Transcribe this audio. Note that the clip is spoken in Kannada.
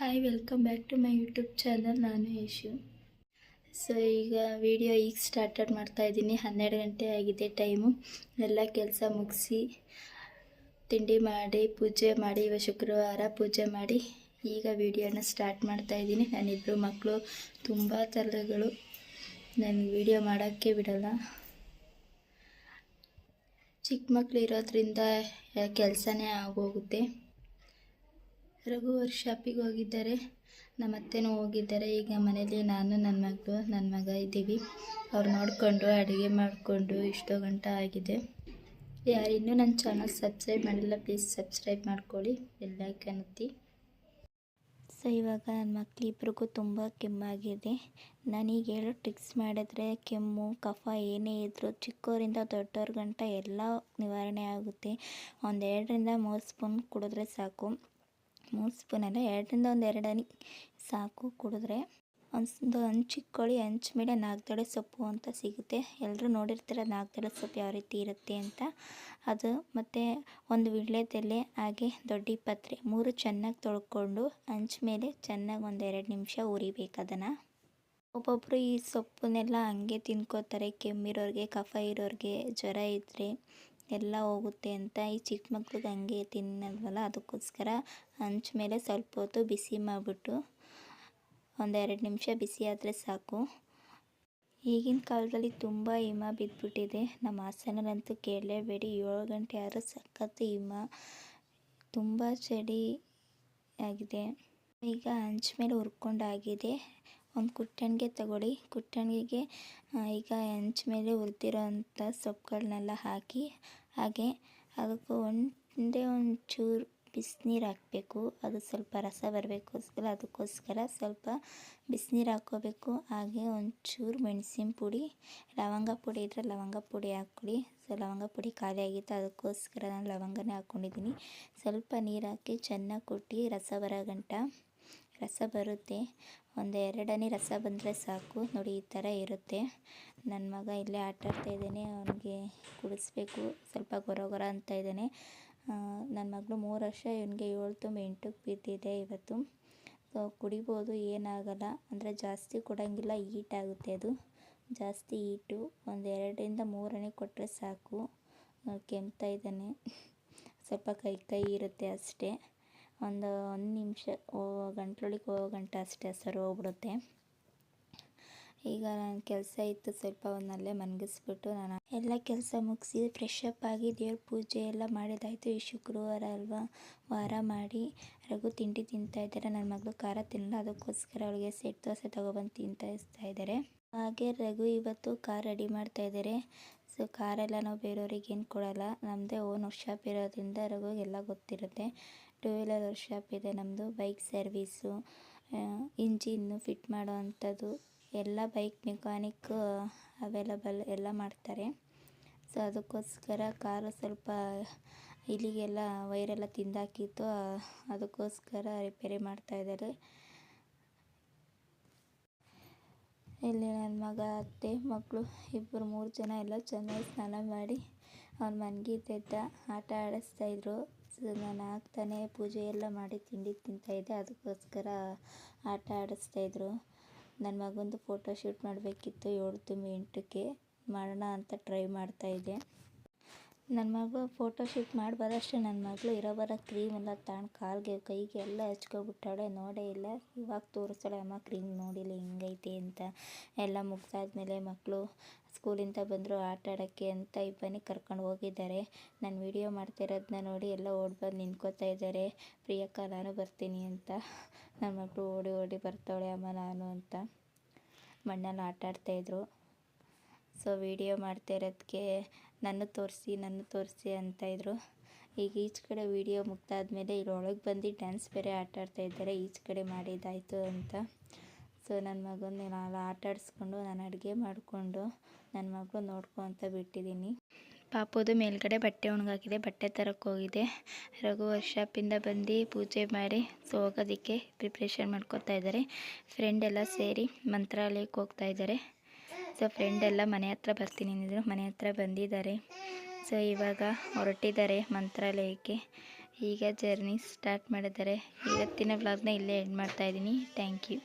Hi welcome back to my YouTube channel ನಾನು ಯಶು ಸೊ ಈಗ ವಿಡಿಯೋ ಈಗ ಸ್ಟಾರ್ಟೆಡ್ ಮಾಡ್ತಾ ಇದ್ದೀನಿ. ಹನ್ನೆರಡು ಗಂಟೆ ಆಗಿದೆ ಟೈಮು ಎಲ್ಲ ಕೆಲಸ ಮುಗಿಸಿ, ತಿಂಡಿ ಮಾಡಿ, ಪೂಜೆ ಮಾಡಿ ಇವ ಶುಕ್ರವಾರ ಪೂಜೆ ಮಾಡಿ ಈಗ ವಿಡಿಯೋನ ಸ್ಟಾರ್ಟ್ ಮಾಡ್ತಾ ಇದ್ದೀನಿ. ನನ್ನಿಬ್ಬರು ಮಕ್ಕಳು ತುಂಬ ತಲೆಗಳು. ನನಗೆ ವಿಡಿಯೋ ಮಾಡೋಕ್ಕೆ ಬಿಡಲ್ಲ. ಚಿಕ್ಕ ಮಕ್ಕಳು ಇರೋದ್ರಿಂದ ಕೆಲಸನೇ ಆಗೋಗುತ್ತೆ. ರಘು ಶಾಪಿಗೆ ಹೋಗಿದ್ದಾರೆ ನಮ್ಮ ಅತ್ತೆನೂ ಹೋಗಿದ್ದಾರೆ ಈಗ ಮನೇಲಿ ನಾನು, ನನ್ನ ಮಗಳು ನನ್ನ ಮಗ ಇದ್ದೀವಿ. ಅವ್ರು ನೋಡಿಕೊಂಡು ಅಡುಗೆ ಮಾಡಿಕೊಂಡು ಇಷ್ಟೋ ಗಂಟ ಆಗಿದೆ. ಯಾರು ಇನ್ನೂ ನನ್ನ ಚಾನಲ್ ಸಬ್ಸ್ಕ್ರೈಬ್ ಮಾಡಿಲ್ಲ, ಪ್ಲೀಸ್ ಸಬ್ಸ್ಕ್ರೈಬ್ ಮಾಡ್ಕೊಳ್ಳಿ. ಎಲ್ಲ ಒತ್ತಿ. ಸೊ ಇವಾಗ ನನ್ನ ಮಕ್ಕಳಿಬ್ರಿಗೂ ತುಂಬ ಕೆಮ್ಮಾಗಿದೆ. ನನಗೆ ಹೇಳೋ ಟ್ರಿಕ್ಸ್ ಮಾಡಿದ್ರೆ ಕೆಮ್ಮು, ಕಫ ಏನೇ ಇದ್ದರೂ ಚಿಕ್ಕೋರಿಂದ ದೊಡ್ಡವ್ರ ಗಂಟ ಎಲ್ಲ ನಿವಾರಣೆ ಆಗುತ್ತೆ. ಒಂದೆರಡರಿಂದ ಮೂರು ಸ್ಪೂನ್ ಕುಡಿದ್ರೆ ಸಾಕು. ಮೂರು ಸ್ಪೂನ್ ಅಲ್ಲ ಎರಡರಿಂದ ಒಂದು ಎರಡು ಸಾಕು ಕುಡಿದ್ರೆ ಒಂದು ಹಂಚಿಕ್ಕೊಳ್ಳಿ ಹಂಚ್ ಮೇಲೆ ನಾಗ್ದಳೆ ಸೊಪ್ಪು ಅಂತ ಸಿಗುತ್ತೆ. ಎಲ್ಲರೂ ನೋಡಿರ್ತಾರೆ ನಾಗ್ದಳೆ ಸೊಪ್ಪು ಯಾವ ರೀತಿ ಇರುತ್ತೆ ಅಂತ. ಅದು ಮತ್ತು ಒಂದು ವೀಳ್ಯದೆಲೆ, ಹಾಗೆ ದೊಡ್ಡ ಪತ್ರೆ ಮೂರು ಚೆನ್ನಾಗಿ ತೊಳ್ಕೊಂಡು ಹಂಚ್ ಮೇಲೆ ಚೆನ್ನಾಗಿ ಒಂದು ಎರಡು ನಿಮಿಷ ಉರಿಬೇಕು ಅದನ್ನು. ಒಬ್ಬೊಬ್ಬರು ಈ ಸೊಪ್ಪನ್ನೆಲ್ಲ ಹಂಗೆ ತಿನ್ಕೋತಾರೆ. ಕೆಮ್ಮಿರೋರಿಗೆ, ಕಫ ಇರೋರಿಗೆ, ಜ್ವರ ಇದ್ದರೆ ಎಲ್ಲ ಹೋಗುತ್ತೆ ಅಂತ ಈ ಚಿಕ್ಕ ಮಕ್ಳಿಗೆ ಹಂಗೆ ತಿನ್ನಲ್ವಲ್ಲ? ಅದಕ್ಕೋಸ್ಕರ ಹಂಚ್ ಮೇಲೆ ಸ್ವಲ್ಪ ಹೊತ್ತು ಬಿಸಿ ಮಾಡಿಬಿಟ್ಟು ಒಂದೆರಡು ನಿಮಿಷ ಬಿಸಿ ಆದರೆ ಸಾಕು. ಈಗಿನ ಕಾಲದಲ್ಲಿ ತುಂಬ ಹಿಮ ಬಿದ್ದುಬಿಟ್ಟಿದೆ ನಮ್ಮ ಹಾಸನಲ್ಲಂತೂ ಕೇಳಲೇಬೇಡಿ. ಏಳು ಗಂಟೆ ಆದರೂ ಸಖತ್ತು ಹಿಮ. ತುಂಬ ಚಳಿ ಆಗಿದೆ. ಈಗ ಹಂಚ್ ಮೇಲೆ ಹುರ್ಕೊಂಡಾಗಿದೆ ಒಂದು ಕುಟ್ಟಣಿಗೆ ತಗೊಳ್ಳಿ. ಕುಟ್ಟಣಿಗೆಗೆ ಈಗ ಹೆಂಚು ಮೇಲೆ ಹುರಿದಿರೋ ಅಂಥ ಸೊಪ್ಪುಗಳನ್ನೆಲ್ಲ ಹಾಕಿ, ಹಾಗೆ ಅದಕ್ಕೆ ಒಂದೇ ಒಂಚೂರು ಚೂರು ಬಿಸಿನೀರು ಹಾಕಬೇಕು. ಅದು ಸ್ವಲ್ಪ ರಸ ಬರಬೇಕೋಸ್ಕರ ಅದಕ್ಕೋಸ್ಕರ ಸ್ವಲ್ಪ ಬಿಸಿನೀರು ಹಾಕ್ಕೋಬೇಕು. ಹಾಗೆ ಒಂಚೂರು ಮೆಣಸಿನ ಪುಡಿ, ಲವಂಗ ಪುಡಿ ಇದ್ದರೆ ಲವಂಗ ಪುಡಿ ಹಾಕ್ಕೊಳ್ಳಿ ಸೊ, ಲವಂಗ ಪುಡಿ ಖಾಲಿ ಆಗಿತ್ತು, ಅದಕ್ಕೋಸ್ಕರ ನಾನು ಲವಂಗನೇ ಹಾಕ್ಕೊಂಡಿದ್ದೀನಿ. ಸ್ವಲ್ಪ ನೀರು ಹಾಕಿ ಚೆನ್ನಾಗಿ ಕುಟ್ಟಿ ರಸ ಬರೋ ಗಂಟ ರಸ ಬರುತ್ತೆ. ಒಂದು ಎರಡನೇ ರಸ ಬಂದರೆ ಸಾಕು. ನೋಡಿ, ಈ ಥರ ಇರುತ್ತೆ. ನನ್ನ ಮಗ ಇಲ್ಲೇ ಆಟ ಆಡ್ತಾ ಇದ್ದಾನೆ. ಅವನಿಗೆ ಕುಡಿಸ್ಬೇಕು. ಸ್ವಲ್ಪ ಗೊರ ಗೊರ ಅಂತ ಇದ್ದಾನೆ. ನನ್ನ ಮಗಳು ಮೂರು ವರ್ಷ, ಇವನಿಗೆ ಏಳು ತುಂಬ ಎಂಟಕ್ಕೆ ಬಿದ್ದಿದೆ ಇವತ್ತು. ಕುಡಿಬೋದು, ಏನಾಗಲ್ಲ. ಅಂದರೆ ಜಾಸ್ತಿ ಕೊಡೋಂಗಿಲ್ಲ ಈಟ್ ಆಗುತ್ತೆ ಅದು. ಜಾಸ್ತಿ ಈಟು ಒಂದು ಎರಡರಿಂದ ಮೂರನೇ ಕೊಟ್ಟರೆ ಸಾಕು. ಕೆಮ್ತಾ ಇದ್ದಾನೆ. ಸ್ವಲ್ಪ ಕೈ ಕೈ ಇರುತ್ತೆ ಅಷ್ಟೇ. ಒಂದು ಒಂದು ನಿಮಿಷ ಗಂಟ್ಲೊಳಗೆ ಹೋಗೋ ಗಂಟ ಅಷ್ಟೇ ಸರ್ ಹೋಗ್ಬಿಡುತ್ತೆ. ಈಗ ನನ್ನ ಕೆಲಸ ಇತ್ತು ಸ್ವಲ್ಪ ಒಂದಲ್ಲೇ ಮನಗಿಸ್ಬಿಟ್ಟು ನಾನು ಎಲ್ಲ ಕೆಲಸ ಮುಗಿಸಿ ಫ್ರೆಶ್ ಅಪ್ ಆಗಿ ದೇವ್ರ ಪೂಜೆ ಎಲ್ಲ ಮಾಡಿದಾಯಿತು. ಈ ಶುಕ್ರವಾರ ಅಲ್ವಾ? ವಾರ ಮಾಡಿ ರಘು ತಿಂಡಿ ತಿಂತಾ ಇದ್ದಾರೆ. ನನ್ನ ಮಗಳು ಖಾರ ತಿನ್ನಲ್ಲ, ಅದಕ್ಕೋಸ್ಕರ ಅವಳಿಗೆ ಸೆಟ್ ದೋಸೆ ತೊಗೊಬಂದು ತಿಂತಾ ಇದ್ದಾರೆ. ಹಾಗೆ ರಘು ಇವತ್ತು ಕಾರ್ ರೆಡಿ ಮಾಡ್ತಾ ಇದ್ದಾರೆ. ಸೊ ಕಾರೆಲ್ಲ ನಾವು ಬೇರೆಯವ್ರಿಗೆ ಏನು ಕೊಡಲ್ಲ. ನಮ್ಮದೇ ಓನ್ ಶಾಪ್ ಇರೋದ್ರಿಂದ ರಘುಗೆಲ್ಲ ಗೊತ್ತಿರುತ್ತೆ. ಟೂ ವೀಲರ್ ವರ್ಕ್ಶಾಪ್ ಇದೆ ನಮ್ಮದು ಬೈಕ್ ಸರ್ವೀಸು ಇಂಜಿನ್ನು ಫಿಟ್ ಮಾಡೋ ಅಂಥದ್ದು ಎಲ್ಲ ಬೈಕ್ ಮೆಕ್ಯಾನಿಕ್ ಅವೈಲಬಲ್ ಎಲ್ಲ ಮಾಡ್ತಾರೆ. ಸೊ ಅದಕ್ಕೋಸ್ಕರ ಕಾರು ಸ್ವಲ್ಪ ಇಲ್ಲಿಗೆಲ್ಲ ವೈರೆಲ್ಲ ತಿಂದಾಕಿತ್ತು ಅದಕ್ಕೋಸ್ಕರ ರಿಪೇರಿ ಮಾಡ್ತಾಯಿದ್ದಾರೆ ಇಲ್ಲಿ ನನ್ನ ಮಗ, ಅತ್ತೆ ಮಕ್ಕಳು ಇಬ್ಬರು ಮೂರು ಜನ ಎಲ್ಲ ಚೆನ್ನಾಗಿ ಸ್ನಾನ ಮಾಡಿ ಅವ್ನು ಮನ್ಗಿದ್ದೆದ್ದ ಆಟ ಆಡಿಸ್ತಾಯಿದ್ರು ನಾನು ಆಗ್ತಾನೆ ಪೂಜೆ ಎಲ್ಲ ಮಾಡಿ ತಿಂಡಿ ತಿಂತಾಯಿದ್ದೆ ಅದಕ್ಕೋಸ್ಕರ ಆಟ ಆಡಿಸ್ತಾಯಿದ್ರು ನನ್ನ ಮಗಂದು ಫೋಟೋ ಶೂಟ್ ಮಾಡಬೇಕಿತ್ತು ಏಳು ತುಂಬಿ ಎಂಟಕ್ಕೆ. ಮಾಡೋಣ ಅಂತ ಟ್ರೈ ಮಾಡ್ತಾಯಿದ್ದೆ ನನ್ನ ಮಗಳು ಫೋಟೋ ಶೂಟ್ ಮಾಡಿ ಬರೋಷ್ಟೇ ನನ್ನ ಮಗಳು ಇರೋ ಬರೋ ಕ್ರೀಮ್ ಎಲ್ಲ ತಗೊಂಡು ಕಾಲಿಗೆ, ಕೈಗೆ ಎಲ್ಲ ಹಚ್ಕೊಬಿಟ್ಟಾಳೆ, ನೋಡೇ ಇಲ್ಲ. ಇವಾಗ ತೋರಿಸ್ತಾಳೆ, ಅಮ್ಮ ಕ್ರೀಮ್ ನೋಡಿಲ್ಲ, ಹಿಂಗೈತೆ ಅಂತ. ಎಲ್ಲ ಮುಗಿದಾದ್ಮೇಲೆ ಮಕ್ಕಳು ಸ್ಕೂಲಿಂದ ಬಂದರು, ಆಟ ಆಡೋಕ್ಕೆ ಅಂತ ಇಬ್ಬನಿ ಕರ್ಕೊಂಡು ಹೋಗಿದ್ದಾರೆ. ನಾನು ವೀಡಿಯೋ ಮಾಡ್ತಿರೋದನ್ನ ನೋಡಿ ಎಲ್ಲ ಓಡಿ ಬಂದು ನಿಂತ್ಕೋತಾ ಇದ್ದಾರೆ. ಪ್ರಿಯಕ್ಕ, ನಾನು ಬರ್ತೀನಿ ಅಂತ. ನನ್ನ ಮಗಳು ಓಡಿ ಓಡಿ ಬರ್ತಾಳೆ, ಅಮ್ಮ, ನಾನು ಅಂತ. ಮಣ್ಣಲ್ಲಿ ಆಟ ಆಡ್ತಾಯಿದ್ರು ಸೊ ವೀಡಿಯೋ ಮಾಡ್ತಾ ಇರೋದಕ್ಕೆ ನನ್ನ ತೋರಿಸಿ ನನ್ನ ತೋರಿಸಿ ಅಂತ ಇದ್ದರು ಈಗ ಈಚೆ ಕಡೆ ವೀಡಿಯೋ ಮುಗ್ದಾದ್ಮೇಲೆ ಇಲ್ಲಿ ಒಳಗೆ ಬಂದು ಡ್ಯಾನ್ಸ್ ಬೇರೆ ಆಟ ಆಡ್ತಾ ಇದ್ದಾರೆ, ಈಚೆ ಕಡೆ ಮಾಡಿದ್ದಾಯಿತು ಅಂತ. ಸೊ ನನ್ನ ಮಗನ ನಾನು ಆಟ ಆಡಿಸ್ಕೊಂಡು ನಾನು ಅಡುಗೆ ಮಾಡಿಕೊಂಡು ನನ್ನ ಮಗಳು ಅಂತ ಬಿಟ್ಟಿದ್ದೀನಿ ಪಾಪದು ಮೇಲ್ಗಡೆ ಬಟ್ಟೆ ಒಣಗಾಕಿದೆ ಬಟ್ಟೆ ತರಕ್ಕೆ ಹೋಗಿದೆ. ರಘು ವರ್ಷಾಪಿಂದ ಬಂದು ಪೂಜೆ ಮಾಡಿ ಸೊ ಹೋಗೋದಕ್ಕೆ ಪ್ರಿಪ್ರೇಷನ್ ಮಾಡ್ಕೋತಾ ಇದ್ದಾರೆ. ಫ್ರೆಂಡ್ ಎಲ್ಲ ಸೇರಿ ಮಂತ್ರಾಲಯಕ್ಕೆ ಹೋಗ್ತಾ ಇದ್ದಾರೆ. ಸೊ ಫ್ರೆಂಡ್ ಎಲ್ಲ ಮನೆ ಹತ್ರ ಬರ್ತೀನಿ ಅಂದಿದ್ರು. ಮನೆ ಹತ್ರ ಬಂದಿದ್ದಾರೆ. ಸೊ ಇವಾಗ ಹೊರಟಿದ್ದಾರೆ ಮಂತ್ರಾಲಯಕ್ಕೆ. ಈಗ ಜರ್ನಿ ಸ್ಟಾರ್ಟ್ ಮಾಡಿದ್ದಾರೆ. ಇವತ್ತಿನ ವ್ಲಾಗ್ನ ಇಲ್ಲೇ ಎಂಡ್ ಮಾಡ್ತಾಯಿದ್ದೀನಿ ಥ್ಯಾಂಕ್ ಯು